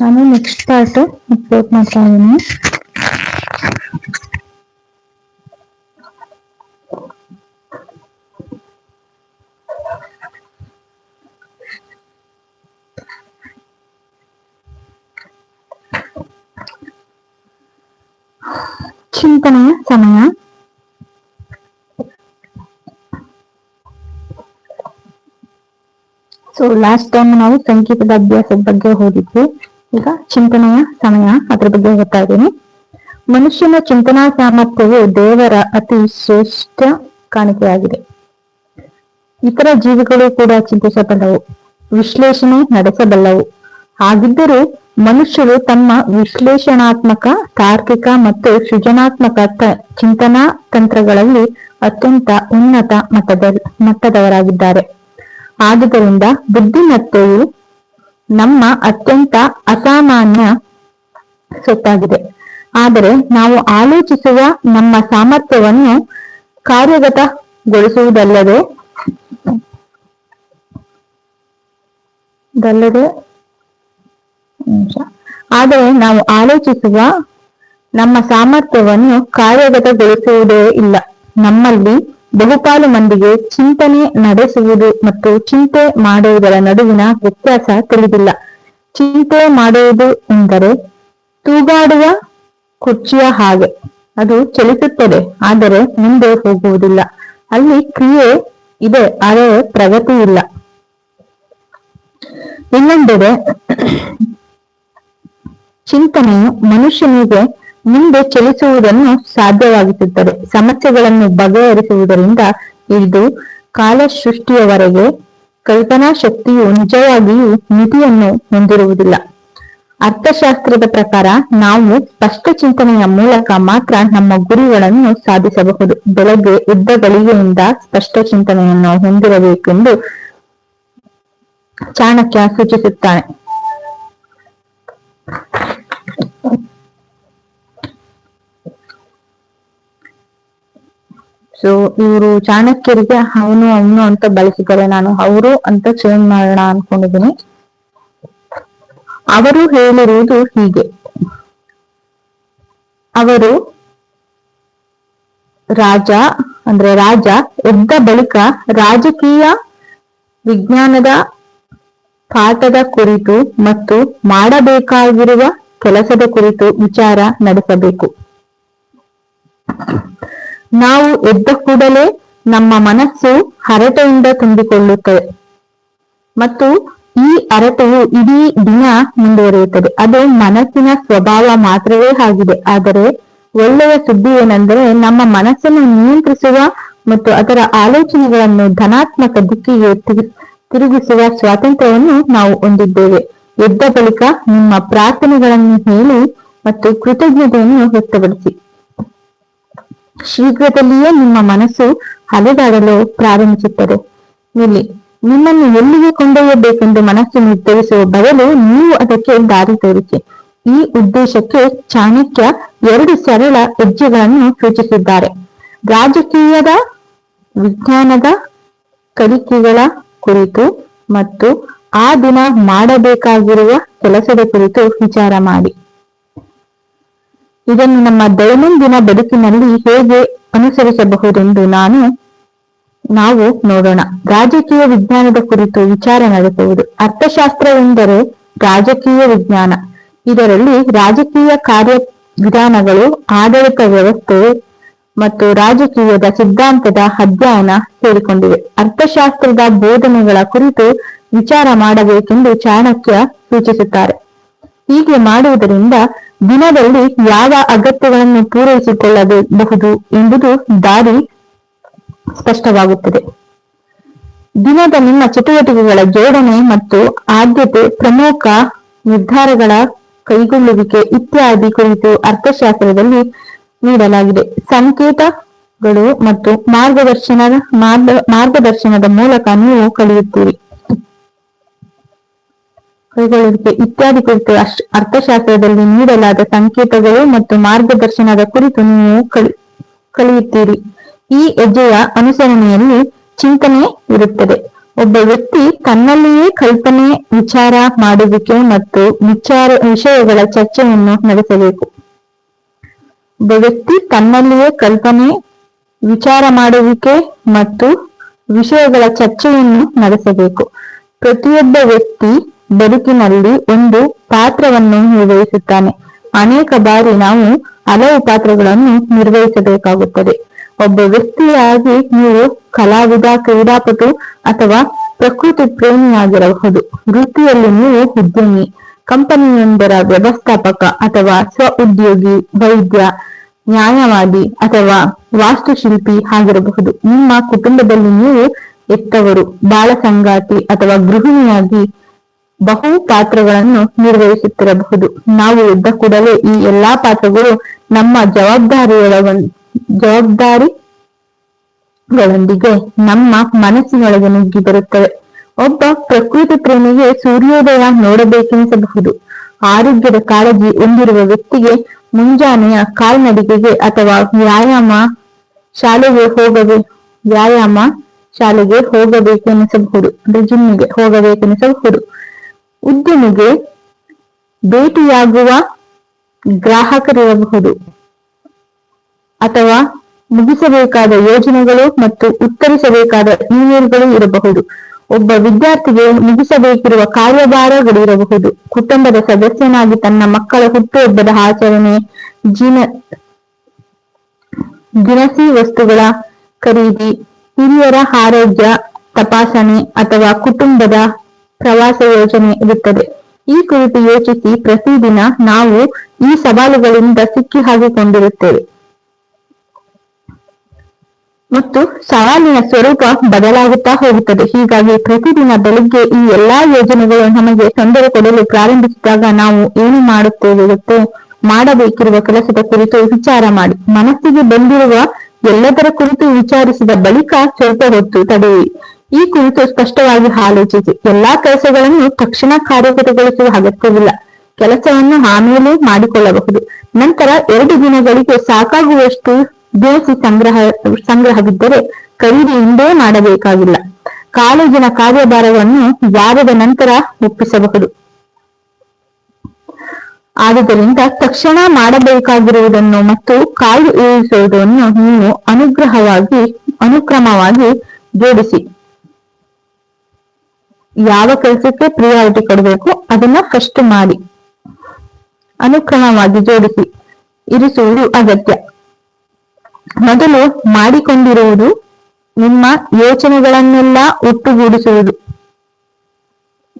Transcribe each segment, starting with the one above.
ನಾನು next part upload ಮಾಡ್ತಾ ಇದ್ದೀನಿ. ಚಿಂತನೆಯ ಸಮಯ. ಸೊ ಲಾಸ್ಟ್ ಟೈಮ್ ನಾವು ಸಂಗೀತದ ಅಭ್ಯಾಸದ ಬಗ್ಗೆ ಓದಿದ್ವಿ. ಈಗ ಚಿಂತನೆಯ ಸಮಯ ಅದ್ರ ಬಗ್ಗೆ ಹೇಳ್ತಾ ಇದ್ದೀನಿ. ಮನುಷ್ಯನ ಚಿಂತನಾ ಸಾಮರ್ಥ್ಯವು ದೇವರ ಅತಿ ಶ್ರೇಷ್ಠ ಕಾಣಿಕೆಯಾಗಿದೆ. ಇತರ ಜೀವಿಗಳು ಕೂಡ ಚಿಂತಿಸಬಲ್ಲವು, ವಿಶ್ಲೇಷಣೆ ನಡೆಸಬಲ್ಲವು. ಹಾಗಿದ್ದರೂ ಮನುಷ್ಯರು ತಮ್ಮ ವಿಶ್ಲೇಷಣಾತ್ಮಕ, ತಾರ್ಕಿಕ ಮತ್ತು ಸೃಜನಾತ್ಮಕ ಚಿಂತನಾ ತಂತ್ರಗಳಲ್ಲಿ ಅತ್ಯಂತ ಉನ್ನತ ಮಟ್ಟದ ಮಟ್ಟದವರಾಗಿದ್ದಾರೆ. ಆದುದರಿಂದ ಬುದ್ಧಿಮತ್ತೆಯು ನಮ್ಮ ಅತ್ಯಂತ ಅಸಾಮಾನ್ಯ ಸೊತ್ತಾಗಿದೆ. ಆದರೆ ನಾವು ಆಲೋಚಿಸುವ ನಮ್ಮ ಸಾಮರ್ಥ್ಯವನ್ನು ಕಾರ್ಯಗತಗೊಳಿಸುವುದಲ್ಲದೆ ಆದರೆ ನಾವು ಆಲೋಚಿಸುವ ನಮ್ಮ ಸಾಮರ್ಥ್ಯವನ್ನು ಕಾರ್ಯಗತಗೊಳಿಸುವುದೇ ಇಲ್ಲ. ನಮ್ಮಲ್ಲಿ ಬಹುಪಾಲು ಮಂದಿಗೆ ಚಿಂತನೆ ನಡೆಸುವುದು ಮತ್ತು ಚಿಂತೆ ಮಾಡುವುದರ ನಡುವಿನ ವ್ಯತ್ಯಾಸ ತಿಳಿದಿಲ್ಲ. ಚಿಂತೆ ಮಾಡುವುದು ಎಂದರೆ ತೂಗಾಡುವ ಕುರ್ಚಿಯ ಹಾಗೆ. ಅದು ಚಲಿಸುತ್ತದೆ, ಆದರೆ ಮುಂದೆ ಹೋಗುವುದಿಲ್ಲ. ಅಲ್ಲಿ ಕ್ರಿಯೆ ಇದೆ, ಆದರೆ ಪ್ರಗತಿ ಇಲ್ಲ. ಇನ್ನೊಂದೆಡೆ ಚಿಂತನೆಯು ಮನುಷ್ಯನಿಗೆ ಮುಂದೆ ಚಲಿಸುವುದನ್ನು ಸಾಧ್ಯವಾಗಿಸುತ್ತದೆ ಸಮಸ್ಯೆಗಳನ್ನು ಬಗೆಹರಿಸುವುದರಿಂದ ಇದು ಕಾಲ ಸೃಷ್ಟಿಯವರೆಗೆ ಕಲ್ಪನಾ ಶಕ್ತಿಯು ನಿಜವಾಗಿಯೂ ಮಿತಿಯನ್ನು ಹೊಂದಿರುವುದಿಲ್ಲ. ಅರ್ಥಶಾಸ್ತ್ರದ ಪ್ರಕಾರ ನಾವು ಸ್ಪಷ್ಟ ಚಿಂತನೆಯ ಮೂಲಕ ಮಾತ್ರ ನಮ್ಮ ಗುರಿಗಳನ್ನು ಸಾಧಿಸಬಹುದು. ಬೆಳಗ್ಗೆ ಎದ್ದ ಗಳಿಗೆಯಿಂದ ಸ್ಪಷ್ಟ ಚಿಂತನೆಯನ್ನು ಹೊಂದಿರಬೇಕೆಂದು ಚಾಣಕ್ಯ ಸೂಚಿಸುತ್ತಾನೆ. ಸೊ ಇವರು ಚಾಣಕ್ಯರಿಗೆ ಅವನು ಅವನು ಅಂತ ಬಳಸಿದ್ದಾರೆ. ನಾನು ಅವರು ಅಂತ ಚೇಂಜ್ ಮಾಡೋಣ ಅನ್ಕೊಂಡಿದ್ದೀನಿ. ಅವರು ಹೇಳಿರುವುದು ಹೀಗೆ. ಅವರು ರಾಜ, ಅಂದ್ರೆ ರಾಜ ಎದ್ದ ಬಳಿಕ ರಾಜಕೀಯ ವಿಜ್ಞಾನದ ಪಾಠದ ಕುರಿತು ಮತ್ತು ಮಾಡಬೇಕಾಗಿರುವ ಕೆಲಸದ ಕುರಿತು ವಿಚಾರ ನಡೆಸಬೇಕು. ನಾವು ಎದ್ದ ಕೂಡಲೇ ನಮ್ಮ ಮನಸ್ಸು ಹರಟೆಯಿಂದ ತುಂಬಿಕೊಳ್ಳುತ್ತದೆ ಮತ್ತು ಈ ಹರಟೆಯು ಇಡೀ ದಿನ ಮುಂದುವರಿಯುತ್ತದೆ. ಅದು ಮನಸ್ಸಿನ ಸ್ವಭಾವ ಮಾತ್ರವೇ ಆಗಿದೆ. ಆದರೆ ಒಳ್ಳೆಯ ಸುದ್ದಿ ಏನೆಂದರೆ ನಮ್ಮ ಮನಸ್ಸನ್ನು ನಿಯಂತ್ರಿಸುವ ಮತ್ತು ಅದರ ಆಲೋಚನೆಗಳನ್ನು ಧನಾತ್ಮಕ ದಿಕ್ಕಿಗೆ ತಿರುಗಿಸುವ ಸ್ವಾತಂತ್ರ್ಯವನ್ನು ನಾವು ಹೊಂದಿದ್ದೇವೆ. ಎದ್ದ ಬಳಿಕ ನಿಮ್ಮ ಪ್ರಾರ್ಥನೆಗಳನ್ನು ಹೇಳಿ ಮತ್ತು ಕೃತಜ್ಞತೆಯನ್ನು ವ್ಯಕ್ತಪಡಿಸಿ. ಶೀಘ್ರದಲ್ಲಿಯೇ ನಿಮ್ಮ ಮನಸ್ಸು ಅಲೆದಾಡಲು ಪ್ರಾರಂಭಿಸುತ್ತದೆ. ಇಲ್ಲಿ, ನಿಮ್ಮನ್ನು ಎಲ್ಲಿಗೆ ಕೊಂಡೊಯ್ಯಬೇಕೆಂದು ಮನಸ್ಸು ನಿರ್ಧರಿಸುವ ಬದಲು ನೀವು ಅದಕ್ಕೆ ದಾರಿ ತೋರಿಸಿ. ಈ ಉದ್ದೇಶಕ್ಕೆ ಚಾಣಕ್ಯ ಎರಡು ಸರಳ ಹೆಜ್ಜೆಗಳನ್ನು ಸೂಚಿಸಿದ್ದಾರೆ. ರಾಜಕೀಯದ, ವಿಜ್ಞಾನದ ಕಲಿಕೆಗಳ ಕುರಿತು ಮತ್ತು ಆ ದಿನ ಮಾಡಬೇಕಾಗಿರುವ ಕೆಲಸದ ಕುರಿತು ವಿಚಾರ ಮಾಡಿ. ಇದನ್ನು ನಮ್ಮ ದೈನಂದಿನ ಬದುಕಿನಲ್ಲಿ ಹೇಗೆ ಅನುಸರಿಸಬಹುದೆಂದು ನಾನು ನಾವು ನೋಡೋಣ. ರಾಜಕೀಯ ವಿಜ್ಞಾನದ ಕುರಿತು ವಿಚಾರ ನಡೆಸುವುದು. ಅರ್ಥಶಾಸ್ತ್ರವೆಂದರೆ ರಾಜಕೀಯ ವಿಜ್ಞಾನ. ಇದರಲ್ಲಿ ರಾಜಕೀಯ ಕಾರ್ಯ ವಿಧಾನಗಳು ಆಡಳಿತ ವ್ಯವಸ್ಥೆ ಮತ್ತು ರಾಜಕೀಯದ ಸಿದ್ಧಾಂತದ ಅಧ್ಯಯನ ಸೇರಿಕೊಂಡಿವೆ. ಅರ್ಥಶಾಸ್ತ್ರದ ಬೋಧನೆಗಳ ಕುರಿತು ವಿಚಾರ ಮಾಡಬೇಕೆಂದು ಚಾಣಕ್ಯ ಸೂಚಿಸುತ್ತಾರೆ. ಹೀಗೆ ಮಾಡುವುದರಿಂದ ದಿನದಲ್ಲಿ ಯಾವ ಅಗತ್ಯಗಳನ್ನು ಪೂರೈಸಿಕೊಳ್ಳಬಹುದು ಎಂಬುದು ದಾರಿ ಸ್ಪಷ್ಟವಾಗುತ್ತದೆ. ದಿನದ ನಿಮ್ಮ ಚಟುವಟಿಕೆಗಳ ಜೋಡಣೆ ಮತ್ತು ಆದ್ಯತೆ ಪ್ರಮುಖ ನಿರ್ಧಾರಗಳ ಕೈಗೊಳ್ಳುವಿಕೆ ಇತ್ಯಾದಿ ಕುರಿತು ಅರ್ಥಶಾಸ್ತ್ರದಲ್ಲಿ ನೀಡಲಾಗಿದೆ. ಸಂಕೇತಗಳು ಮತ್ತು ಮಾರ್ಗದರ್ಶನ ಮಾರ್ಗದರ್ಶನದ ಮೂಲಕ ನೀವು ಕಲಿಯುತ್ತೀರಿ. ಕೈಗೊಳ್ಳುವಿಕೆ ಇತ್ಯಾದಿ ಕುರಿತು ಅರ್ಥಶಾಸ್ತ್ರದಲ್ಲಿ ನೀಡಲಾದ ಸಂಕೇತಗಳು ಮತ್ತು ಮಾರ್ಗದರ್ಶನದ ಕುರಿತು ನೀವು ಕಲಿ ಕಲಿಯುತ್ತೀರಿ. ಈ ಹೆಜ್ಜೆಯ ಅನುಸರಣೆಯಲ್ಲಿ ಚಿಂತನೆ ಇರುತ್ತದೆ. ಒಬ್ಬ ವ್ಯಕ್ತಿ ತನ್ನಲ್ಲಿಯೇ ಕಲ್ಪನೆ, ವಿಚಾರ ಮಾಡುವಿಕೆ ಮತ್ತು ವಿಚಾರ, ವಿಷಯಗಳ ಚರ್ಚೆಯನ್ನು ನಡೆಸಬೇಕು. ಒಬ್ಬ ವ್ಯಕ್ತಿ ತನ್ನಲ್ಲಿಯೇ ಕಲ್ಪನೆ, ವಿಚಾರ ಮಾಡುವಿಕೆ ಮತ್ತು ವಿಷಯಗಳ ಚರ್ಚೆಯನ್ನು ನಡೆಸಬೇಕು. ಪ್ರತಿಯೊಬ್ಬ ವ್ಯಕ್ತಿ ಬದುಕಿನಲ್ಲಿ ಒಂದು ಪಾತ್ರವನ್ನು ನಿರ್ವಹಿಸುತ್ತಾನೆ. ಅನೇಕ ಬಾರಿ ನಾವು ಹಲವು ಪಾತ್ರಗಳನ್ನು ನಿರ್ವಹಿಸಬೇಕಾಗುತ್ತದೆ. ಒಬ್ಬ ವ್ಯಕ್ತಿಯಾಗಿ ನೀವು ಕಲಾವಿದ, ಕ್ರೀಡಾಪಟು ಅಥವಾ ಪ್ರಕೃತಿ ಪ್ರೇಮಿಯಾಗಿರಬಹುದು. ವೃತ್ತಿಯಲ್ಲಿ ನೀವು ಉದ್ಯಮಿ, ಕಂಪನಿಯೊಂದರ ವ್ಯವಸ್ಥಾಪಕ ಅಥವಾ ಸ್ವ ಉದ್ಯೋಗಿ, ವೈದ್ಯ, ನ್ಯಾಯವಾದಿ ಅಥವಾ ವಾಸ್ತುಶಿಲ್ಪಿ ಆಗಿರಬಹುದು. ನಿಮ್ಮ ಕುಟುಂಬದಲ್ಲಿ ನೀವು ಎತ್ತವರು ಬಾಳ ಸಂಗಾತಿ ಅಥವಾ ಗೃಹಿಣಿಯಾಗಿ ಬಹು ಪಾತ್ರಗಳನ್ನು ನಿರ್ವಹಿಸುತ್ತಿರಬಹುದು. ನಾವು ಇದ್ದ ಕೂಡಲೇ ಈ ಎಲ್ಲಾ ಪಾತ್ರಗಳು ನಮ್ಮ ಜವಾಬ್ದಾರಿಯೊಳಗ ಜವಾಬ್ದಾರಿಗಳೊಂದಿಗೆ ನಮ್ಮ ಮನಸ್ಸಿನೊಳಗೆ ನುಗ್ಗಿ ಬರುತ್ತವೆ. ಒಬ್ಬ ಪ್ರಕೃತಿ ಪ್ರೇಮಿಗೆ ಸೂರ್ಯೋದಯ ನೋಡಬೇಕೆನಿಸಬಹುದು. ಆರೋಗ್ಯದ ಕಾಳಜಿ ಹೊಂದಿರುವ ವ್ಯಕ್ತಿಗೆ ಮುಂಜಾನೆಯ ಕಾಲ್ನಡಿಗೆಗೆ ಅಥವಾ ವ್ಯಾಯಾಮ ಶಾಲೆಗೆ ಹೋಗಬೇ ವ್ಯಾಯಾಮ ಶಾಲೆಗೆ ಹೋಗಬೇಕೆನಿಸಬಹುದು. ಅಂದ್ರೆ ಜಿಮ್ಮಿಗೆ ಹೋಗಬೇಕೆನಿಸಬಹುದು. ಉದ್ಯಮಿಗೆ ಭೇಟಿಯಾಗುವ ಗ್ರಾಹಕರಿರಬಹುದು ಅಥವಾ ಮುಗಿಸಬೇಕಾದ ಯೋಜನೆಗಳು ಮತ್ತು ಉತ್ತರಿಸಬೇಕಾದ ಇಮೇಲ್ಗಳು ಇರಬಹುದು. ಒಬ್ಬ ವಿದ್ಯಾರ್ಥಿಗೆ ಮುಗಿಸಬೇಕಿರುವ ಕಾರ್ಯಭಾರಗಳು ಇರಬಹುದು ಕುಟುಂಬದ ಸದಸ್ಯನಾಗಿ ತನ್ನ ಮಕ್ಕಳ ಹುಟ್ಟುಹಬ್ಬದ ಆಚರಣೆ, ಜೀನ, ದಿನಸಿ ವಸ್ತುಗಳ ಖರೀದಿ, ಹಿರಿಯರ ಆರೋಗ್ಯ ತಪಾಸಣೆ ಅಥವಾ ಕುಟುಂಬದ ಪ್ರವಾಸ ಯೋಜನೆ ಇರುತ್ತದೆ. ಈ ಕುರಿತು ಯೋಚಿಸಿ ಪ್ರತಿದಿನ ನಾವು ಈ ಸವಾಲುಗಳಿಂದ ಸಿಕ್ಕಿ ಹಾಕಿಕೊಂಡಿರುತ್ತೇವೆ. ಮತ್ತು ಸವಾಲಿನ ಸ್ವರೂಪ ಬದಲಾಗುತ್ತಾ ಹೋಗುತ್ತದೆ. ಹೀಗಾಗಿ ಪ್ರತಿದಿನ ಬೆಳಿಗ್ಗೆ ಈ ಎಲ್ಲಾ ಯೋಜನೆಗಳು ನಮಗೆ ತೊಂದರೆ ಕೊಡಲು ಪ್ರಾರಂಭಿಸಿದಾಗ ನಾವು ಏನು ಮಾಡುತ್ತೇವೆ ಮಾಡಬೇಕಿರುವ ಕೆಲಸದ ಕುರಿತು ವಿಚಾರ ಮಾಡಿ. ಮನಸ್ಸಿಗೆ ಬಂದಿರುವ ಎಲ್ಲದರ ಕುರಿತು ವಿಚಾರಿಸಿದ ಬಳಿಕ ಸ್ವಲ್ಪ ಹೊತ್ತು ತಡೆಯಿರಿ. ಈ ಕುರಿತು ಸ್ಪಷ್ಟವಾಗಿ ಆಲೋಚಿಸಿ ಎಲ್ಲಾ ಕೆಲಸಗಳನ್ನು ತಕ್ಷಣ ಕಾರ್ಯಗತಗೊಳಿಸುವ ಅಗತ್ಯವಿಲ್ಲ. ಕೆಲಸವನ್ನು ಆಮೇಲೆ ಮಾಡಿಕೊಳ್ಳಬಹುದು. ನಂತರ ಎರಡು ದಿನಗಳಿಗೆ ಸಾಕಾಗುವಷ್ಟು ದಿನಸಿ ಸಂಗ್ರಹ, ಸಂಗ್ರಹವಿದ್ದರೆ ಖರೀದಿ ಹಿಂದೆ ಮಾಡಬೇಕಾಗಿಲ್ಲ. ಕಾಲೇಜಿನ ಕಾರ್ಯಭಾರವನ್ನು ವಾರದ ನಂತರ ಒಪ್ಪಿಸಬಹುದು. ಆದುದರಿಂದ ತಕ್ಷಣ ಮಾಡಬೇಕಾಗಿರುವುದನ್ನು ಮತ್ತು ಕಾಯ್ದು ಇರಿಸುವುದನ್ನು ನೀವು ಅನುಗ್ರಹವಾಗಿ, ಅನುಕ್ರಮವಾಗಿ ಜೋಡಿಸಿ. ಯಾವ ಕೆಲಸಕ್ಕೆ ಪ್ರಿಯಾರಿಟಿ ಕೊಡಬೇಕು ಅದನ್ನ ಫಸ್ಟ್ ಮಾಡಿ. ಅನುಕ್ರಮವಾಗಿ ಜೋಡಿಸಿ, ಇರಿಸುವುದು ಅಗತ್ಯ. ಮೊದಲು ಮಾಡಿಕೊಂಡಿರುವುದು ನಿಮ್ಮ ಯೋಚನೆಗಳನ್ನೆಲ್ಲ ಒಟ್ಟುಗೂಡಿಸುವುದು.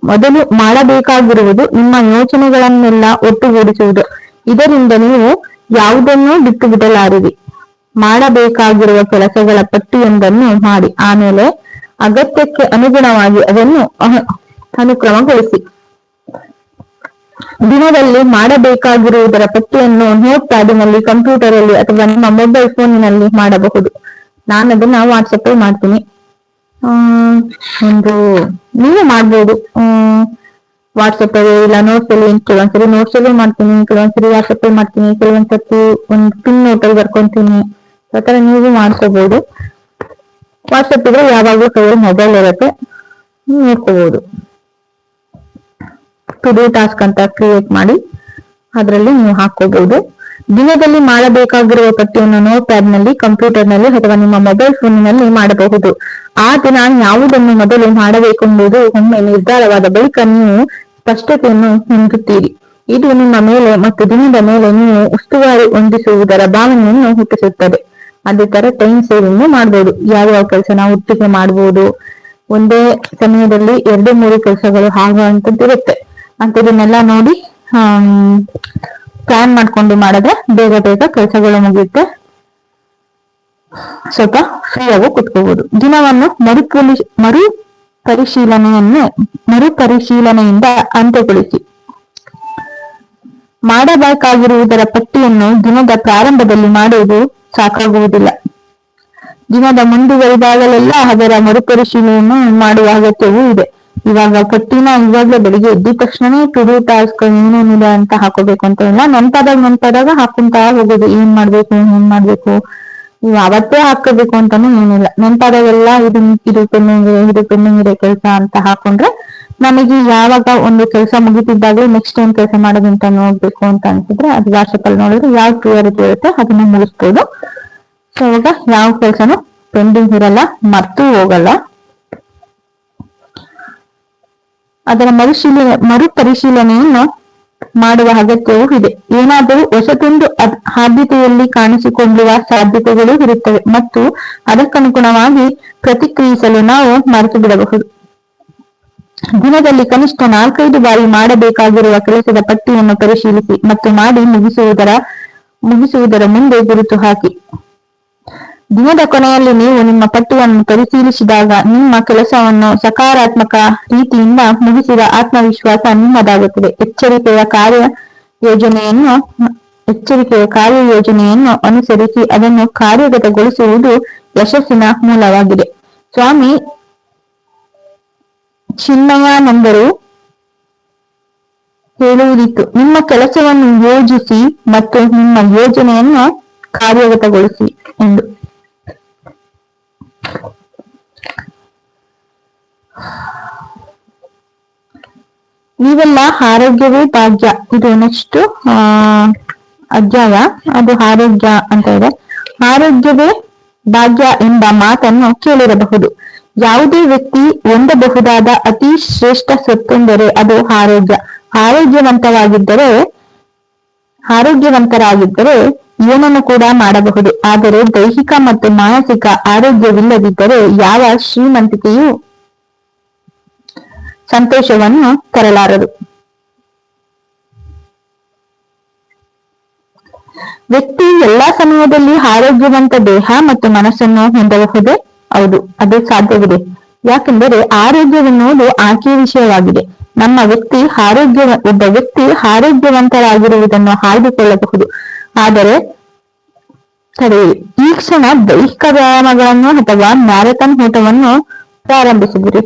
ಮೊದಲು ಮಾಡಬೇಕಾಗಿರುವುದು ನಿಮ್ಮ ಯೋಚನೆಗಳನ್ನೆಲ್ಲ ಒಟ್ಟುಗೂಡಿಸುವುದು. ಇದರಿಂದ ನೀವು ಯಾವುದನ್ನೂ ಬಿಟ್ಟು ಬಿಡಲಾರಿರಿ ಮಾಡಬೇಕಾಗಿರುವ ಕೆಲಸಗಳ ಪಟ್ಟಿಯೊಂದನ್ನು ಮಾಡಿ. ಆಮೇಲೆ ಅಗತ್ಯಕ್ಕೆ ಅನುಗುಣವಾಗಿ ಅದನ್ನು ಅನುಕ್ರಮಗೊಳಿಸಿ. ದಿನದಲ್ಲಿ ಮಾಡಬೇಕಾಗಿರುವುದರ ಪಟ್ಟಿಯನ್ನು ನೋಟ್ ಪ್ಯಾಡಿನಲ್ಲಿ ಕಂಪ್ಯೂಟರ್ ಅಲ್ಲಿ ಅಥವಾ ನಿಮ್ಮ ಮೊಬೈಲ್ ಫೋನಿನಲ್ಲಿ ಮಾಡಬಹುದು. ನಾನು ಅದನ್ನ ವಾಟ್ಸಪ್ ಮಾಡ್ತೀನಿ ಒಂದು, ನೀವು ಮಾಡ್ಬೋದು. ವಾಟ್ಸಪ್ ಇಲ್ಲ ನೋಟ್ಸ್ ಅಲ್ಲಿ ಕೆಲವೊಂದ್ಸರಿ ನೋಟ್ಸ್ ಅಲ್ಲೂ ಮಾಡ್ತೀನಿ, ಕೆಲವೊಂದ್ಸರಿ ವಾಟ್ಸಪ್ ಅಲ್ಲಿ ಮಾಡ್ತೀನಿ, ಕೆಲವೊಂದ್ಸತಿ ಒಂದು ಪಿನ್ ನೋಟ್ ಅಲ್ಲಿ ಬರ್ಕೊಂತೀನಿ ಆತರ ನೀವು ಮಾಡ್ಕೋಬಹುದು ವಾಟ್ಸಪ್ ಇದ್ರೆ ಯಾವಾಗ್ಲೂ ಕೈಯಲ್ಲಿ ಮೊಬೈಲ್ ಇರುತ್ತೆ. ನೋಡ್ಕೋಬಹುದು ಟು ಡೂ ಟಾಸ್ಕ್ ಅಂತ ಕ್ರಿಯೇಟ್ ಮಾಡಿ ಅದರಲ್ಲಿ ನೀವು ಹಾಕೋಬಹುದು ದಿನದಲ್ಲಿ ಮಾಡಬೇಕಾಗಿರುವ ಪಟ್ಟಿಯನ್ನು ನೋಟ್ ಪ್ಯಾಡ್ನಲ್ಲಿ ಕಂಪ್ಯೂಟರ್ನಲ್ಲಿ ಅಥವಾ ನಿಮ್ಮ ಮೊಬೈಲ್ ಫೋನಿನಲ್ಲಿ ಮಾಡಬಹುದು. ಆ ದಿನ ಯಾವುದನ್ನು ಮೊದಲು ಮಾಡಬೇಕೆಂಬುದು ಒಮ್ಮೆ ನಿರ್ಧಾರವಾದ ಬಳಿಕ ನೀವು ಸ್ಪಷ್ಟತೆಯನ್ನು ಹೊಂದುತ್ತೀರಿ. ಇದು ನಿಮ್ಮ ಮೇಲೆ ಮತ್ತು ದಿನದ ಮೇಲೆ ನೀವು ಉಸ್ತುವಾರಿ ಹೊಂದಿಸುವುದರ ಭಾವನೆಯನ್ನು ಹುಟ್ಟಿಸುತ್ತದೆ. ಅದೇ ತರ ಟೈಮ್ ಸೇವಿಂಗ್ ಮಾಡಬಹುದು ಯಾವ ಕೆಲಸ ನಾವು ಒಟ್ಟಿಗೆ ಮಾಡಬಹುದು ಒಂದೇ ಸಮಯದಲ್ಲಿ ಎರಡು, ಮೂರು ಕೆಲಸಗಳು ಆಗುವಂತದ್ದು ಇರುತ್ತೆ. ಅಂತದನ್ನೆಲ್ಲ ನೋಡಿ ಪ್ಲಾನ್ ಮಾಡ್ಕೊಂಡು ಮಾಡಿದ್ರೆ ಬೇಗ ಬೇಗ ಕೆಲಸಗಳು ಮುಗಿಯುತ್ತೆ. ಸ್ವಲ್ಪ ಫ್ರೀ ಆಗಿ ಕುತ್ಕೋಬಹುದು ದಿನವನ್ನು ಮರುಪರಿ ಮರು ಪರಿಶೀಲನೆಯನ್ನು ಮರುಪರಿಶೀಲನೆಯಿಂದ ಅಂತ್ಯಗೊಳಿಸಿ. ಮಾಡಬೇಕಾಗಿರುವುದರ ಪಟ್ಟಿಯನ್ನು ದಿನದ ಪ್ರಾರಂಭದಲ್ಲಿ ಮಾಡುವುದು ಸಾಕಾಗುವುದಿಲ್ಲ. ದಿನದ ಮುಂದುವರಿದಾಗಲೆಲ್ಲ ಅದರ ಮರುಪರಿಶೀಲನೆಯನ್ನು ಮಾಡುವ ಅಗತ್ಯವೂ ಇದೆ. ಇವಾಗ ಪಟ್ಟಿನ ಇವಾಗ್ಲೇ ಬೆಳಿಗ್ಗೆ ಎದ್ದ ತಕ್ಷಣನೇ ಟು ಡೂ ಟಾಸ್ಕ್ ಏನೇನಿದೆ ಅಂತ ಹಾಕೋಬೇಕು ಅಂತ ಇಲ್ಲ. ನೆನ್ಪಾದಾಗ ನೆನ್ಪಾದಾಗ ಹಾಕೊಂತ ಹೋಗೋದು, ಏನ್ ಮಾಡ್ಬೇಕು ಏನ್ ಮಾಡ್ಬೇಕು ನೀವು ಅವತ್ತೇ ಹಾಕಬೇಕು ಅಂತಾನು ಏನಿಲ್ಲ. ನೆನ್ಪಾದಾಗೆಲ್ಲ ಇದು ಇದು ಪೆಂಡಿಂಗ್ ಇದೆ ಪೆಂಡಿಂಗ್ ಇದೆ ಕೆಲಸ ಅಂತ ಹಾಕೊಂಡ್ರೆ ನಮಗೆ ಯಾವಾಗ ಒಂದು ಕೆಲಸ ಮುಗಿತಿದ್ದಾಗಲೇ ನೆಕ್ಸ್ಟ್ ಏನ್ ಕೆಲಸ ಮಾಡೋದಂತ ನೋಡ್ಬೇಕು ಅಂತ ಅನ್ಸಿದ್ರೆ ಅದು ವಾಟ್ಸಪ್ ಅಲ್ಲಿ ನೋಡಿದ್ರೆ ಯಾವ ಪ್ರಿಯಾರಿಟಿ ಇರುತ್ತೆ ಅದನ್ನ ಮುಗಿಸ್ಬೋದು. ಸೊ ಇವಾಗ ಯಾವ ಕೆಲಸನು ಪೆಂಡಿಂಗ್ ಇರಲ್ಲ, ಮರ್ತು ಹೋಗಲ್ಲ. ಅದರ ಮರುಶೀಲನೆ, ಮರುಪರಿಶೀಲನೆಯನ್ನು ಮಾಡುವ ಅಗತ್ಯವೂ ಇದೆ ಏನಾದರೂ ಹೊಸತೊಂದು ಆದ್ಯತೆಯಲ್ಲಿ ಕಾಣಿಸಿಕೊಳ್ಳುವ ಸಾಧ್ಯತೆಗಳು ಇರುತ್ತವೆ ಮತ್ತು ಅದಕ್ಕನುಗುಣವಾಗಿ ಪ್ರತಿಕ್ರಿಯಿಸಲು ನಾವು ಮರೆತು ಬಿಡಬಹುದು. ದಿನದಲ್ಲಿ ಕನಿಷ್ಠ ನಾಲ್ಕೈದು ಬಾರಿ ಮಾಡಬೇಕಾಗಿರುವ ಕೆಲಸದ ಪಟ್ಟಿಯನ್ನು ಪರಿಶೀಲಿಸಿ ಮತ್ತು ಮಾಡಿ ಮುಗಿಸುವುದರ ಮುಗಿಸುವುದರ ಮುಂದೆ ಗುರುತು ಹಾಕಿ. ದಿನದ ಕೊನೆಯಲ್ಲಿ ನೀವು ನಿಮ್ಮ ಪಟ್ಟಿಯನ್ನು ಪರಿಶೀಲಿಸಿದಾಗ ನಿಮ್ಮ ಕೆಲಸವನ್ನು ಸಕಾರಾತ್ಮಕ ರೀತಿಯಿಂದ ಮುಗಿಸಿದ ಆತ್ಮವಿಶ್ವಾಸ ನಿಮ್ಮದಾಗುತ್ತದೆ. ಎಚ್ಚರಿಕೆಯ ಕಾರ್ಯ ಯೋಜನೆಯನ್ನು ಎಚ್ಚರಿಕೆಯ ಕಾರ್ಯಯೋಜನೆಯನ್ನು ಅನುಸರಿಸಿ ಅದನ್ನು ಕಾರ್ಯಗತಗೊಳಿಸುವುದು ಯಶಸ್ಸಿನ ಮೂಲವಾಗಿದೆ. ಸ್ವಾಮಿ ಚಿನ್ಮಯಾನಂದರು ಹೇಳುವುದಿತ್ತು, ನಿಮ್ಮ ಕೆಲಸವನ್ನು ಯೋಜಿಸಿ ಮತ್ತು ನಿಮ್ಮ ಯೋಜನೆಯನ್ನು ಕಾರ್ಯಗತಗೊಳಿಸಿ ಎಂದು. ನೀವೆಲ್ಲ ಆರೋಗ್ಯವೇ ಭಾಗ್ಯ. ಇದು ನೆಕ್ಸ್ಟ್ ಅಧ್ಯಾಯ. ಅದು ಆರೋಗ್ಯ ಅಂತ ಇದೆ. ಆರೋಗ್ಯವೇ ಭಾಗ್ಯ ಎಂಬ ಮಾತನ್ನು ಕೇಳಿರಬಹುದು. ಯಾವುದೇ ವ್ಯಕ್ತಿ ಹೊಂದಬಹುದಾದ ಅತಿ ಶ್ರೇಷ್ಠ ಸೊತ್ತೆಂದರೆ ಅದು ಆರೋಗ್ಯ. ಆರೋಗ್ಯವಂತವಾಗಿದ್ದರೆ, ಆರೋಗ್ಯವಂತರಾಗಿದ್ದರೆ ಏನನ್ನು ಕೂಡ ಮಾಡಬಹುದು. ಆದರೆ ದೈಹಿಕ ಮತ್ತು ಮಾನಸಿಕ ಆರೋಗ್ಯವಿಲ್ಲದಿದ್ದರೆ ಯಾವ ಶ್ರೀಮಂತಿಕೆಯು ಸಂತೋಷವನ್ನು ತರಲಾರದು. ವ್ಯಕ್ತಿ ಎಲ್ಲಾ ಸಮಯದಲ್ಲಿ ಆರೋಗ್ಯವಂತ ದೇಹ ಮತ್ತು ಮನಸ್ಸನ್ನು ಹೊಂದಬಹುದೇ? ಹೌದು, ಅದು ಸಾಧ್ಯವಿದೆ. ಯಾಕೆಂದರೆ ಆರೋಗ್ಯವೆನ್ನುವುದು ಆಕೆಯ ವಿಷಯವಾಗಿದೆ. ನಮ್ಮ ವ್ಯಕ್ತಿ ಆರೋಗ್ಯ, ಒಬ್ಬ ವ್ಯಕ್ತಿ ಆರೋಗ್ಯವಂತರಾಗಿರುವುದನ್ನು ಆಯ್ದುಕೊಳ್ಳಬಹುದು. ಆದರೆ ತಡೆಯಿರಿ ಈ ಕ್ಷಣ ದೈಹಿಕ ವ್ಯಾಯಾಮಗಳನ್ನು ಅಥವಾ ಮ್ಯಾರಥಾನ್ ಓಟವನ್ನು ಪ್ರಾರಂಭಿಸಿದಿರಿ.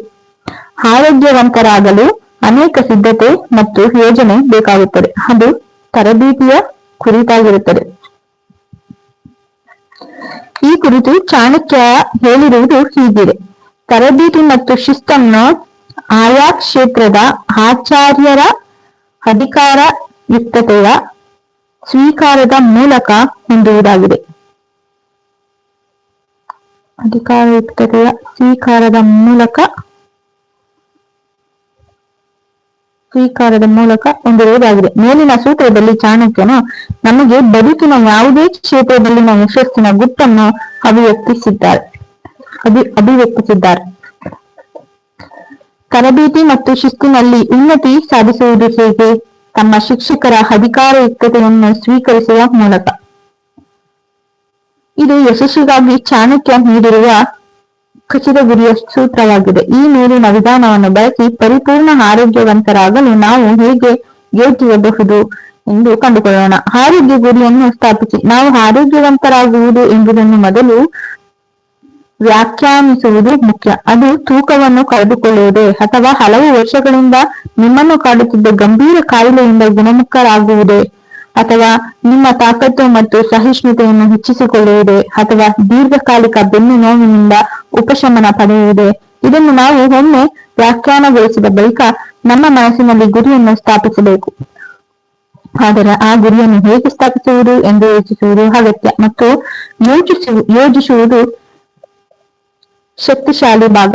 ಆರೋಗ್ಯವಂತರಾಗಲು ಅನೇಕ ಸಿದ್ಧತೆ ಮತ್ತು ಯೋಜನೆ ಬೇಕಾಗುತ್ತದೆ. ಅದು ತರಬೇತಿಯ ಕುರಿತಾಗಿರುತ್ತದೆ. ಈ ಕುರಿತು ಚಾಣಕ್ಯ ಹೇಳಿರುವುದು ಹೀಗಿದೆ. ತರಬೇತಿ ಮತ್ತು ಶಿಸ್ತನ್ನು ಆಯಾ ಕ್ಷೇತ್ರದ ಆಚಾರ್ಯರ ಅಧಿಕಾರಯುಕ್ತತೆಯ ಸ್ವೀಕಾರದ ಮೂಲಕ ಹೊಂದುವುದಾಗಿದೆ. ಅಧಿಕಾರಯುಕ್ತತೆಯ ಸ್ವೀಕಾರದ ಮೂಲಕ ಸ್ವೀಕಾರದ ಮೂಲಕ ಹೊಂದಿರುವುದಾಗಿದೆ. ಮೇಲಿನ ಸೂತ್ರದಲ್ಲಿ ಚಾಣಕ್ಯನು ನಮಗೆ ಬದುಕಿನ ಯಾವುದೇ ಕ್ಷೇತ್ರದಲ್ಲಿನ ಯಶಸ್ಸಿನ ಗುಟ್ಟನ್ನು ಅಭಿವ್ಯಕ್ತಿಸಿದ್ದಾರೆ. ಅಭಿ ಅಭಿವ್ಯಕ್ತಿಸಿದ್ದಾರೆ. ತರಬೇತಿ ಮತ್ತು ಶಿಸ್ತಿನಲ್ಲಿ ಉನ್ನತಿ ಸಾಧಿಸುವುದು ಹೇಗೆ? ತಮ್ಮ ಶಿಕ್ಷಕರ ಅಧಿಕಾರಯುಕ್ತತೆಯನ್ನು ಸ್ವೀಕರಿಸುವ ಮೂಲಕ. ಇದು ಯಶಸ್ಸಿಗಾಗಿ ಚಾಣಕ್ಯ ನೀಡಿರುವ ಖಚಿತ ಗುರಿಯ ಸೂತ್ರವಾಗಿದೆ. ಈ ಮೇಲಿನ ವಿಧಾನವನ್ನು ಬಳಸಿ ಪರಿಪೂರ್ಣ ಆರೋಗ್ಯವಂತರಾಗಲು ನಾವು ಹೇಗೆ ಯೋಚಿಸಬಹುದು ಎಂದು ಕಂಡುಕೊಳ್ಳೋಣ. ಆರೋಗ್ಯ ಗುರಿಯನ್ನು ಸ್ಥಾಪಿಸಿ. ನಾವು ಆರೋಗ್ಯವಂತರಾಗುವುದು ಎಂಬುದನ್ನು ಮೊದಲು ವ್ಯಾಖ್ಯಾನಿಸುವುದು ಮುಖ್ಯ. ಅದು ತೂಕವನ್ನು ಕಳೆದುಕೊಳ್ಳುವುದೇ ಅಥವಾ ಹಲವು ವರ್ಷಗಳಿಂದ ನಿಮ್ಮನ್ನು ಕಾಡುತ್ತಿದ್ದ ಗಂಭೀರ ಕಾಯಿಲೆಯಿಂದ ಗುಣಮುಖರಾಗುವುದೇ ಅಥವಾ ನಿಮ್ಮ ತಾಕತ್ತು ಮತ್ತು ಸಹಿಷ್ಣುತೆಯನ್ನು ಹೆಚ್ಚಿಸಿಕೊಳ್ಳುವುದೇ ಅಥವಾ ದೀರ್ಘಕಾಲಿಕ ಬೆನ್ನು ನೋವಿನಿಂದ ಉಪಶಮನ ಪಡೆಯುವುದೇ. ಇದನ್ನು ನಾವು ಒಮ್ಮೆ ವ್ಯಾಖ್ಯಾನಗೊಳಿಸಿದ ಬಳಿಕ ನಮ್ಮ ಮನಸ್ಸಿನಲ್ಲಿ ಗುರಿಯನ್ನು ಸ್ಥಾಪಿಸಬೇಕು. ಆದರೆ ಆ ಗುರಿಯನ್ನು ಹೇಗೆ ಸ್ಥಾಪಿಸುವುದು ಎಂದು ಯೋಚಿಸುವುದು ಅಗತ್ಯ ಮತ್ತು ಯೋಚಿಸು, ಯೋಜಿಸುವುದು ಶಕ್ತಿಶಾಲಿ ಭಾಗ.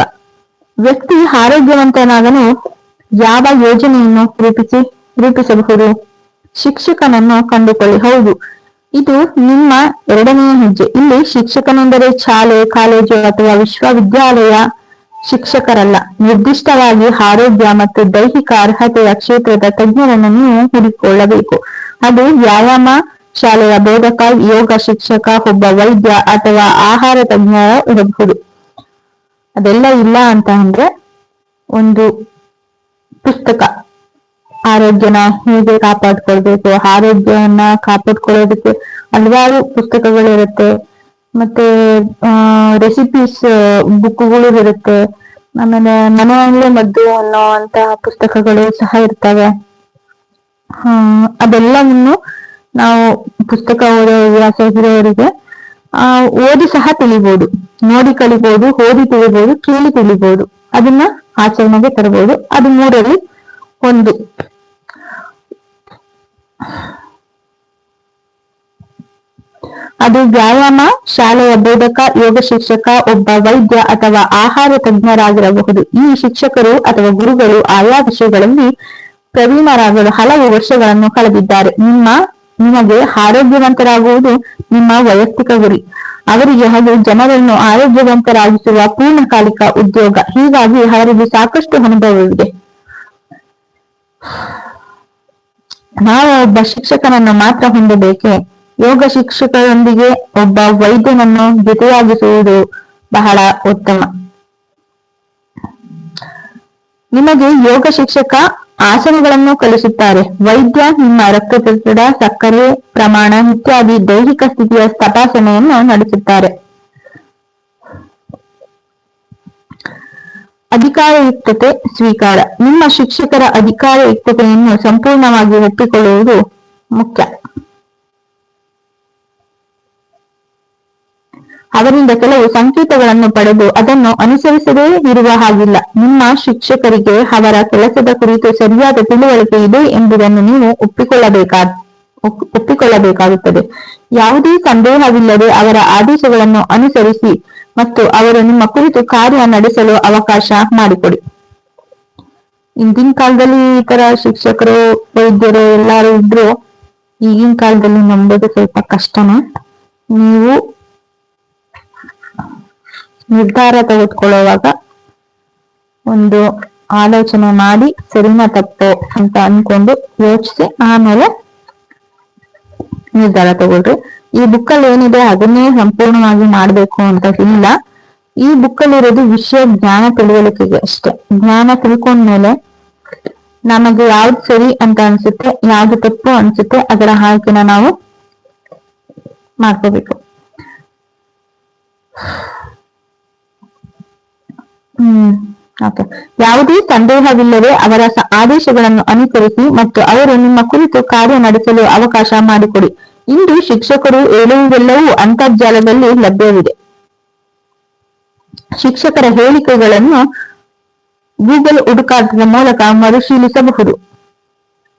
ವ್ಯಕ್ತಿ ಆರೋಗ್ಯವಂತನಾಗಲು ಯಾವ ಯೋಜನೆಯನ್ನು ರೂಪಿಸಿ, ರೂಪಿಸಬಹುದು? ಶಿಕ್ಷಕನನ್ನು ಕಂಡುಕೊಳ್ಳಿ. ಹೌದು, ಇದು ನಿಮ್ಮ ಎರಡನೆಯ ಹೆಜ್ಜೆ. ಇಲ್ಲಿ ಶಿಕ್ಷಕನೆಂದರೆ ಶಾಲೆ, ಕಾಲೇಜು ಅಥವಾ ವಿಶ್ವವಿದ್ಯಾಲಯ ಶಿಕ್ಷಕರಲ್ಲ. ನಿರ್ದಿಷ್ಟವಾಗಿ ಆರೋಗ್ಯ ಮತ್ತು ದೈಹಿಕ ಅರ್ಹತೆಯ ಕ್ಷೇತ್ರದ ತಜ್ಞರನ್ನು ನೀವು ಹುಡುಕಿಕೊಳ್ಳಬೇಕು ಅದು ವ್ಯಾಯಾಮ ಶಾಲೆಯ ಬೋಧಕ, ಯೋಗ ಶಿಕ್ಷಕ, ಒಬ್ಬ ವೈದ್ಯ ಅಥವಾ ಆಹಾರ ತಜ್ಞ ಇರಬಹುದು. ಅದೆಲ್ಲ ಇಲ್ಲ ಅಂತ ಅಂದ್ರೆ ಒಂದು ಪುಸ್ತಕ. ಆರೋಗ್ಯನ ಹೇಗೆ ಕಾಪಾಡ್ಕೊಳ್ಬೇಕು ಆರೋಗ್ಯವನ್ನ ಕಾಪಾಡ್ಕೊಳ್ಳೋದಕ್ಕೆ ಹಲವಾರು ಪುಸ್ತಕಗಳಿರುತ್ತೆ. ಮತ್ತೆ ರೆಸಿಪೀಸ್ ಬುಕ್ಗಳು ಇರುತ್ತೆ. ಆಮೇಲೆ ಮನೆಯಲ್ಲೇ ಮದ್ದು ಅನ್ನೋ ಅಂತ ಪುಸ್ತಕಗಳು ಸಹ ಇರ್ತವೆ. ಅದೆಲ್ಲವನ್ನು ನಾವು ಪುಸ್ತಕ ಓದೋ ಹವ್ಯಾಸ ಇರೋರಿಗೆ ಆ, ಓದಿ ಸಹ ತಿಳಿಬಹುದು ನೋಡಿ ಕಲಿಬಹುದು ಓದಿ ತಿಳಿಬಹುದು ಕೇಳಿ ತಿಳಿಬಹುದು ಅದನ್ನ ಆಚರಣೆಗೆ ತರಬಹುದು ಅದು ಮೂರಲ್ಲಿ ಒಂದು. ಅದು ವ್ಯಾಯಾಮ, ಶಾಲೆಯ ಬೋಧಕ, ಯೋಗ ಶಿಕ್ಷಕ, ಒಬ್ಬ ವೈದ್ಯ ಅಥವಾ ಆಹಾರ ತಜ್ಞರಾಗಿರಬಹುದು. ಈ ಶಿಕ್ಷಕರು ಅಥವಾ ಗುರುಗಳು ಆಯಾ ವಿಷಯಗಳಲ್ಲಿ ಪ್ರವೀಣರಾಗಲು ಹಲವು ವರ್ಷಗಳನ್ನು ಕಳೆದಿದ್ದಾರೆ. ನಿಮ್ಮ, ನಿಮಗೆ ಆರೋಗ್ಯವಂತರಾಗುವುದು ನಿಮ್ಮ ವೈಯಕ್ತಿಕ ಗುರಿ. ಅವರಿಗೆ ಹಾಗೂ ಜನರನ್ನು ಆರೋಗ್ಯವಂತರಾಗಿಸುವ ಪೂರ್ಣಕಾಲಿಕ ಉದ್ಯೋಗ. ಹೀಗಾಗಿ ಅವರಿಗೆ ಸಾಕಷ್ಟು ಅನುಭವವಿದೆ. ನಾವು ಒಬ್ಬ ಶಿಕ್ಷಕನನ್ನು ಮಾತ್ರ ಹೊಂದಬೇಕೆ? ಯೋಗ ಶಿಕ್ಷಕರೊಂದಿಗೆ ಒಬ್ಬ ವೈದ್ಯನನ್ನು ಜೊತೆಯಾಗಿಸುವುದು ಬಹಳ ಉತ್ತಮ. ನಿಮಗೆ ಯೋಗ ಶಿಕ್ಷಕ ಆಸನಗಳನ್ನು ಕಲಿಸುತ್ತಾರೆ. ವೈದ್ಯ, ನಿಮ್ಮ ರಕ್ತದೊತ್ತಡ, ಸಕ್ಕರೆ, ಪ್ರಮಾಣ ಇತ್ಯಾದಿ ದೈಹಿಕ ಸ್ಥಿತಿಯ ತಪಾಸಣೆಯನ್ನು ನಡೆಸುತ್ತಾರೆ. ಅಧಿಕಾರಯುಕ್ತತೆ ಸ್ವೀಕಾರ. ನಿಮ್ಮ ಶಿಕ್ಷಕರ ಅಧಿಕಾರಯುಕ್ತತೆಯನ್ನು ಸಂಪೂರ್ಣವಾಗಿ ಒಪ್ಪಿಕೊಳ್ಳುವುದು ಮುಖ್ಯ. ಅವರಿಂದ ಕೆಲವು ಸಂಕೇತಗಳನ್ನು ಪಡೆದು ಅದನ್ನು ಅನುಸರಿಸದೇ ಇರುವ ಹಾಗಿಲ್ಲ. ನಿಮ್ಮ ಶಿಕ್ಷಕರಿಗೆ ಅವರ ಕೆಲಸದ ಕುರಿತು ಸರಿಯಾದ ತಿಳುವಳಿಕೆ ಇದೆ ಎಂಬುದನ್ನು ನೀವು ಒಪ್ಪಿಕೊಳ್ಳಬೇಕಾದ ಒಪ್ಪಿಕೊಳ್ಳಬೇಕಾಗುತ್ತದೆ. ಯಾವುದೇ ಸಂದೇಹವಿಲ್ಲದೆ ಅವರ ಆದೇಶಗಳನ್ನು ಅನುಸರಿಸಿ ಮತ್ತು ಅವರು ನಿಮ್ಮ ಕುರಿತು ಕಾರ್ಯ ನಡೆಸಲು ಅವಕಾಶ ಮಾಡಿಕೊಡಿ. ಹಿಂದಿನ ಕಾಲದಲ್ಲಿ ಈ ತರ ಶಿಕ್ಷಕರು, ವೈದ್ಯರು ಎಲ್ಲಾರು ಇದ್ರು, ಈಗಿನ ಕಾಲದಲ್ಲಿ ನಂಬೋದು ಸ್ವಲ್ಪ ಕಷ್ಟನೇ. ನೀವು ನಿರ್ಧಾರ ತೆಗೆದುಕೊಳ್ಳುವಾಗ ಒಂದು ಆಲೋಚನೆ ಮಾಡಿ, ಸರಿನ ತಪ್ಪು ಅಂತ ಅನ್ಕೊಂಡು ಯೋಚಿಸಿ, ಆಮೇಲೆ ನಿರ್ಧಾರ ತಗೊಳ್ರಿ. ಈ ಬುಕ್ಕಲ್ಲಿ ಏನಿದೆ ಅದನ್ನೇ ಸಂಪೂರ್ಣವಾಗಿ ಮಾಡ್ಬೇಕು ಅಂತ ಇಲ್ಲ ಈ ಬುಕ್ಕಲ್ಲಿ ಇರೋದು ವಿಷಯ ಜ್ಞಾನ ತಿಳುವಳಿಕೆಗೆ ಅಷ್ಟೇ. ಜ್ಞಾನ ತಿಳ್ಕೊಂಡ್ಮೇಲೆ ನಮಗೆ ಯಾವ್ದು ಸರಿ ಅಂತ ಅನ್ಸುತ್ತೆ, ಯಾವ್ದು ತಪ್ಪು ಅನ್ಸುತ್ತೆ ಅದರ ಆಯ್ಕೆನ ನಾವು ಮಾಡ್ಕೋಬೇಕು. Hmm, okay. ಯಾವುದೇ ಸಂದೇಹವಿಲ್ಲದೆ ಅವರ ಆದೇಶಗಳನ್ನು ಅನುಸರಿಸಿ ಮತ್ತು ಅವರು ನಿಮ್ಮ ಕುರಿತು ಕಾರ್ಯ ನಡೆಸಲು ಅವಕಾಶ ಮಾಡಿಕೊಡಿ. ಇಂದು ಶಿಕ್ಷಕರು ಹೇಳುವುದೆಲ್ಲವೂ ಅಂತರ್ಜಾಲದಲ್ಲಿ ಲಭ್ಯವಿದೆ. ಶಿಕ್ಷಕರ ಹೇಳಿಕೆಗಳನ್ನು ಗೂಗಲ್ ಹುಡುಕಾಟದ ಮೂಲಕ ಮರುಶೀಲಿಸಬಹುದು.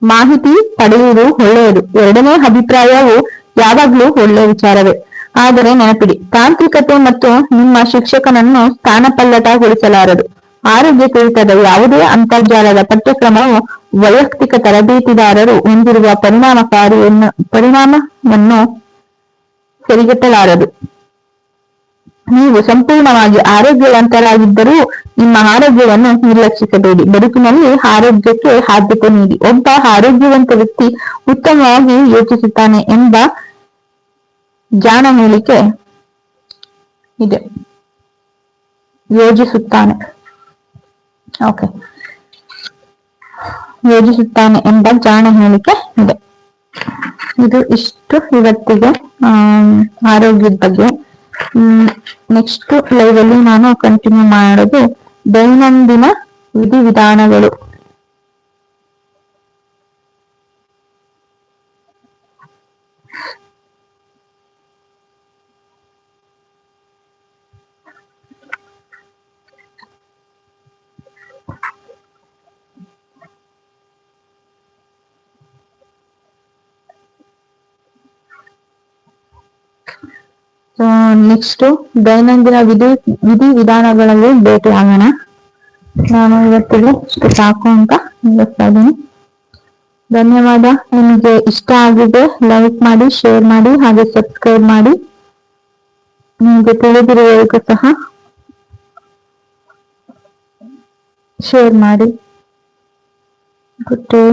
ಮಾಹಿತಿ ಪಡೆಯುವುದು ಒಳ್ಳೆಯದು. ಎರಡನೇ ಅಭಿಪ್ರಾಯವು ಯಾವಾಗಲೂ ಒಳ್ಳೆಯ ವಿಚಾರವೇ. ಆದರೆ ನೆನಪಿಡಿ, ತಾಂತ್ರಿಕತೆ ಮತ್ತು ನಿಮ್ಮ ಶಿಕ್ಷಕನನ್ನು ಸ್ಥಾನಪಲ್ಲಟಗೊಳಿಸಲಾರದು. ಆರೋಗ್ಯ ಕುರಿತದ ಯಾವುದೇ ಅಂತರ್ಜಾಲದ ಪಠ್ಯಕ್ರಮವು ವೈಯಕ್ತಿಕ ತರಬೇತಿದಾರರು ಹೊಂದಿರುವ ಪರಿಣಾಮಕಾರಿಯನ್ನು ಪರಿಣಾಮವನ್ನು ಸರಿಗಟ್ಟಲಾರದು. ನೀವು ಸಂಪೂರ್ಣವಾಗಿ ಆರೋಗ್ಯವಂತರಾಗಿದ್ದರೂ ನಿಮ್ಮ ಆರೋಗ್ಯವನ್ನು ನಿರ್ಲಕ್ಷಿಸಬೇಡಿ. ಬದುಕಿನಲ್ಲಿ ಆರೋಗ್ಯಕ್ಕೆ ಆದ್ಯತೆ ನೀಡಿ. ಒಬ್ಬ ಆರೋಗ್ಯವಂತ ವ್ಯಕ್ತಿ ಉತ್ತಮವಾಗಿ ಯೋಚಿಸುತ್ತಾನೆ ಎಂಬ ಜಾಣ ಇದೆ. ಯೋಜಿಸುತ್ತಾನೆ ಓಕೆ. ಯೋಜಿಸುತ್ತಾನೆ ಎಂಬ ಜಾಣ ಹೇಳಿಕೆ ಇದೆ. ಇದು ಇಷ್ಟು ಇವತ್ತಿಗೆ ಆರೋಗ್ಯದ ಬಗ್ಗೆ. ನೆಕ್ಸ್ಟ್ ಲೈವ್ ಅಲ್ಲಿ ನಾನು ಕಂಟಿನ್ಯೂ ಮಾಡೋದು ದೈನಂದಿನ ವಿಧಿವಿಧಾನಗಳು. ನೆಕ್ಸ್ಟ್ ದೈನಂದಿನ ವಿಧಿ ವಿಧಿ ವಿಧಾನಗಳಲ್ಲಿ ಭೇಟಿ ಆಗೋಣ ನಾನು ಇವತ್ತಿಗೆ ಇಷ್ಟು ಸಾಕು ಅಂತ ಹೇಳ್ತಾ ಇದ್ದೀನಿ. ಧನ್ಯವಾದ. ನಿಮಗೆ ಇಷ್ಟ ಆಗಿದೆ ಲೈಕ್ ಮಾಡಿ ಶೇರ್ ಮಾಡಿ, ಹಾಗೆ ಸಬ್ಸ್ಕ್ರೈಬ್ ಮಾಡಿ. ನಿಮಗೆ ತಿಳಿದಿರುವವರಿಗೂ ಸಹ ಶೇರ್ ಮಾಡಿ. Good day